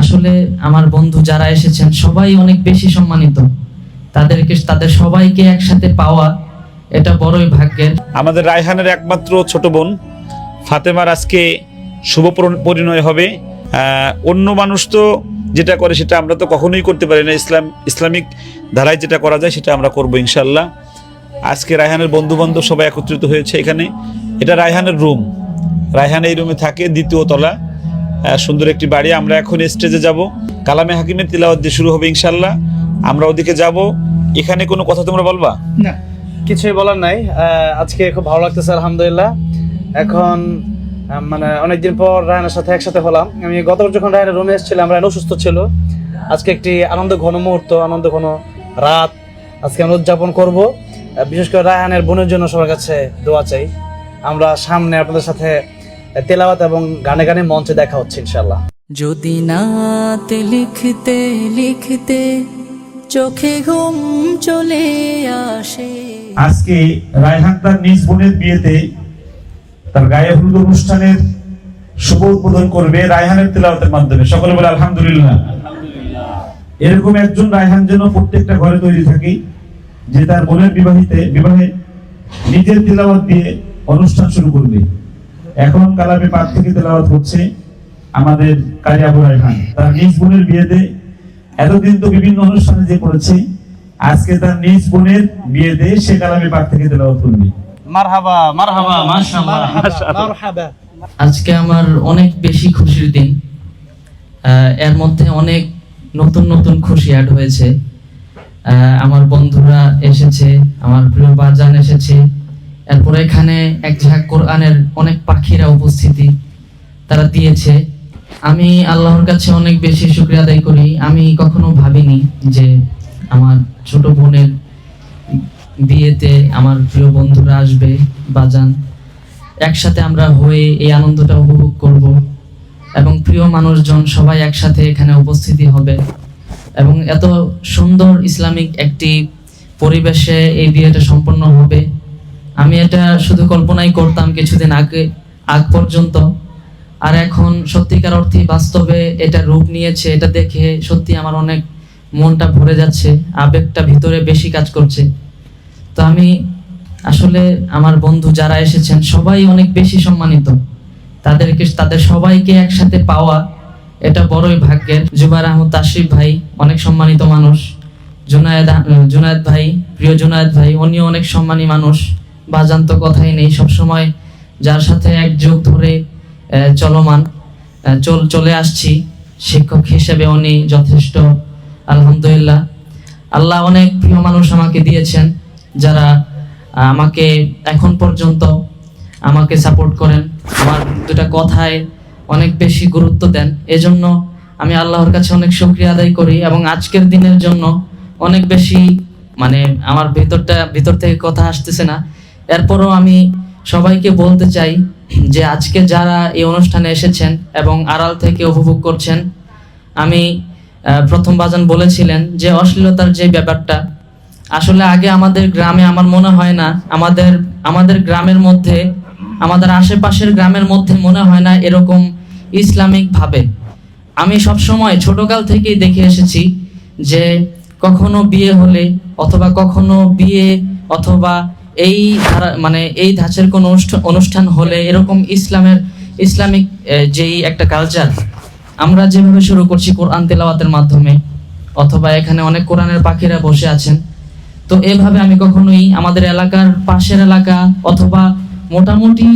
আসলে আমার বন্ধু যারা এসেছেন, সবাই অনেক বেশি সম্মানিত। তাদেরকে, তাদের সবাইকে একসাথে পাওয়া এটা বড়ই ভাগ্যের। আমাদের রায়হানের একমাত্র ছোট বোন, ফাতেমার আজকে শুভ পরিণয় হবে। অন্য মানুষ তো যেটা করে সেটা আমরা তো কখনোই করতে পারি না। ইসলাম, ইসলামিক ধারায় যেটা করা যায় সেটা আমরা করব ইনশাল্লাহ আজকে রায়হানের বন্ধু বান্ধব সবাই একত্রিত হয়েছে এখানে। এটা রায়হানের রুম রায়হান এই রুমে থাকে দ্বিতীয় তলা। সুন্দর একটি বাড়ি। আমরা এখন স্টেজে যাব। কালামে হাকিমের তিলাওয়াত দিয়ে শুরু হবে ইনশাল্লাহ আমরা ওদিকে যাব। এখানে কোনো কথা তোমরা বলবা? না, কিছুই বলার নাই। আজকে খুব ভালো লাগতেছে, আলহামদুলিল্লাহ। এখন মানে অনেকদিন পর রায়নের সাথে একসাথে হলাম। আমি গতবার যখন রায়নের রুমে এসেছিলাম, রায়ন অসুস্থ ছিল। আজকে একটি আনন্দ ঘন মুহূর্ত, আনন্দ ঘন রাত। আজকে আমরা উদযাপন করব। বিশেষ করে রায়হানের বোনের জন্য সবার কাছে দোয়া চাই। আমরা সামনে আপনাদের সাথে তেলাওয়াত এবং গানে গানে মঞ্চে দেখা হচ্ছে ইনশাল্লাহ যদি নাত লিখতে লিখতে চোখে ঘুম চলে আসে। আজকে রায়হান তার নিজ বোনের বিয়েতে তার গায়ে হলুদ অনুষ্ঠানের শুভ উদ্বোধন করবে রায়হানের তেলাওয়াতের মাধ্যমে। সকলে বলে আলহামদুলিল্লাহ। এরকম একজন রায়হান যেন প্রত্যেকটা ঘরে তৈরি থাকে যে তার বোনের বিবাহিতে বিবাহে নিজের তেলাওয়াত দিয়ে অনুষ্ঠান শুরু করবে। এখন কালামে পাক থেকে তেলাওয়াত হচ্ছে আমাদের কাজী আবু রায়হান। তার নিজ বোনের বিয়েতে এতদিন তো বিভিন্ন অনুষ্ঠানে যে করেছে আজকে তার নিজ বোনের বিয়েতে সে কালামে পাক থেকে তেলাওয়াত করবে। মারহাবা মারহাবা মাশাআল্লাহ। মারহাবা। আজকে আমার অনেক বেশি খুশির দিন। আহ, এর মধ্যে অনেক নতুন নতুন খুশি অ্যাড হয়েছে। আহ, আমার বন্ধুরা এসেছে আমার প্রিয় বাজান এসেছে। এরপরে এখানে এক ঝাঁক কোরআনের অনেক পাখিরা উপস্থিতি তারা দিয়েছে। আমি আল্লাহর কাছে অনেক বেশি শুক্রিয়া আদায় করি। আমি কখনো ভাবিনি যে আমার ছোট বোনের বিয়েতে আমার প্রিয় বন্ধুরা আসবে বাজান একসাথে আমরা হয়ে এই আনন্দটা উপভোগ করব এবং প্রিয় মানুষজন সবাই একসাথে এখানে উপস্থিতি হবে এবং এত সুন্দর ইসলামিক একটি পরিবেশে এই বিয়েটা সম্পন্ন হবে। আমি এটা শুধু কল্পনাই করতাম কিছুদিন আগে, আগ পর্যন্ত। আর এখন সত্যিকার অর্থে বাস্তবে এটা রূপ নিয়েছে, এটা দেখে সত্যি আমার অনেক মনটা ভরে যাচ্ছে, আবেগটা ভিতরে বেশি কাজ করছে। তো আমি আসলে আমার বন্ধু যারা এসেছেন, সবাই অনেক বেশি সম্মানিত। তাদেরকে, তাদের সবাইকে একসাথে পাওয়া এটা বড়ই ভাগ্যের। জুবার আহমদ তাশরিফ ভাই অনেক সম্মানিত মানুষ। জুনায়েদ জুনায়েদ ভাই, প্রিয় জুনায়েদ ভাই, উনিও অনেক সম্মানী মানুষ। বাজান তো কথাই নেই। সবসময় যার সাথে এক যুগ ধরে চলমান চল, চলে আসছি। শিক্ষক হিসেবে উনি যথেষ্ট, আলহামদুলিল্লাহ। আল্লাহ অনেক প্রিয় মানুষ আমাকে দিয়েছেন, যারা আমাকে এখন পর্যন্ত আমাকে সাপোর্ট করেন। আমার দুটা কথায় অনেক বেশি গুরুত্ব দেন। এজন্য আমি আল্লাহর কাছে অনেক শুকরিয়া আদায় করি এবং আজকের দিনের জন্য অনেক বেশি মানে আমার ভিতরটা, ভিতর থেকে কথা আসতেছে না। এরপরও আমি সবাইকে বলতে চাই যে আজকে যারা এই অনুষ্ঠানে এসেছেন এবং আড়াল থেকে উপভোগ করছেন, আমি প্রথম বাজান বলেছিলেন যে অশ্লীলতার যে ব্যাপারটা, আসলে আগে আমাদের গ্রামে আমার মনে হয় না, আমাদের আমাদের গ্রামের মধ্যে, আমাদের আশেপাশের গ্রামের মধ্যে মনে হয় না এরকম ইসলামিক ভাবে আমি সবসময় ছোটকাল থেকেই দেখে এসেছি যে কখনো বিয়ে হলে অথবা কখনো বিয়ে অথবা এই ধারা মানে এই ধাঁচের কোনো অনুষ্ঠান হলে এরকম ইসলামের, ইসলামিক যেই একটা কালচার আমরা যেভাবে শুরু করছি কোরআন তেলাওয়াতের মাধ্যমে, অথবা এখানে অনেক কোরআনের পাখিরা বসে আছেন, তো এভাবে আমি কখনোই আমাদের এলাকার পাশের এলাকা অথবা মোটামুটি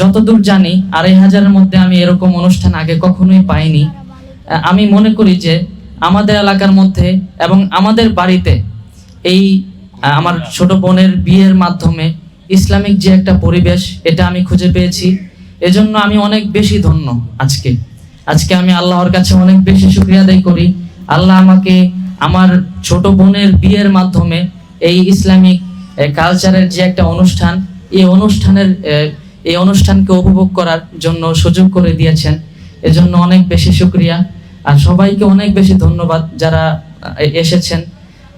যতদূর জানি, আড়াই হাজারের মধ্যে আমি এরকম অনুষ্ঠান আগে কখনোই পাইনি। আমি মনে করি যে আমাদের এলাকার মধ্যে এবং আমাদের বাড়িতে এই আমার ছোট বোনের বিয়ের মাধ্যমে ইসলামিক যে একটা পরিবেশ, এটা আমি খুঁজে পেয়েছি। এজন্য আমি অনেক বেশি ধন্য আজকে। আজকে আমি আল্লাহর কাছে অনেক বেশি শুক্রিয়া আদায় করি। আল্লাহ আমাকে আমার ছোট বোনের বিয়ের মাধ্যমে এই ইসলামিক কালচারের যে একটা অনুষ্ঠান, এই অনুষ্ঠানের এই অনুষ্ঠানকে উপভোগ করার জন্য সুযোগ করে দিয়েছেন। এজন্য অনেক বেশি শুক্রিয়া। আর সবাইকে অনেক বেশি ধন্যবাদ যারা এসেছেন।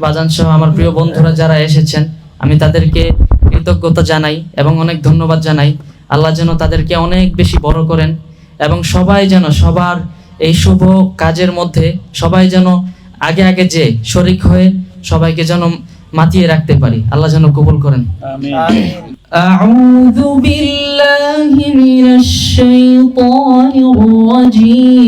বাজান সহ আমার প্রিয় বন্ধুরা যারা এসেছেন আমি তাদেরকে কৃতজ্ঞতা জানাই এবং অনেক ধন্যবাদ জানাই আল্লাহ যেন তাদেরকে অনেক বেশি বড় করেন এবং সবাই যেন সবার এই শুভ কাজের মধ্যে সবাই যেন আগে আগে যে শরিক হয়ে সবাইকে যেন মাতিয়ে রাখতে পারি আল্লাহ যেন কবুল করেন أعوذ بالله من الشيطان الرجيم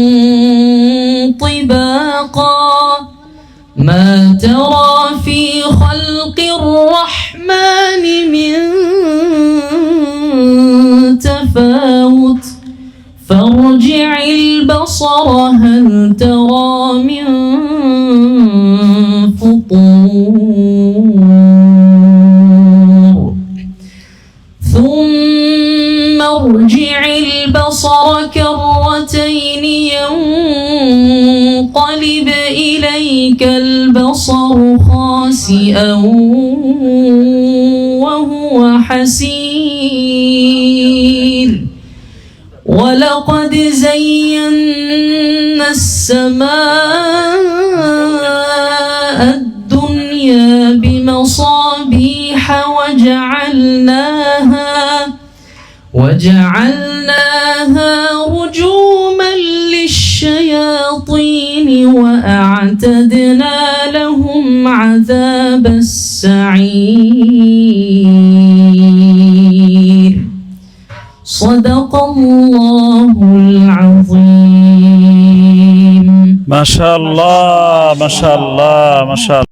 البصر هل ترى من فطور. ثم ارجع البصر كرتين ينقلب إليك البصر خاسئا وهو حسير. ولقد زينا السماء الدنيا بمصابيح وجعلناها وجعلناها رجوما للشياطين وأعتدنا لهم عذاب السعير. صدق الله العظيم ما شاء الله ما شاء الله ما شاء الله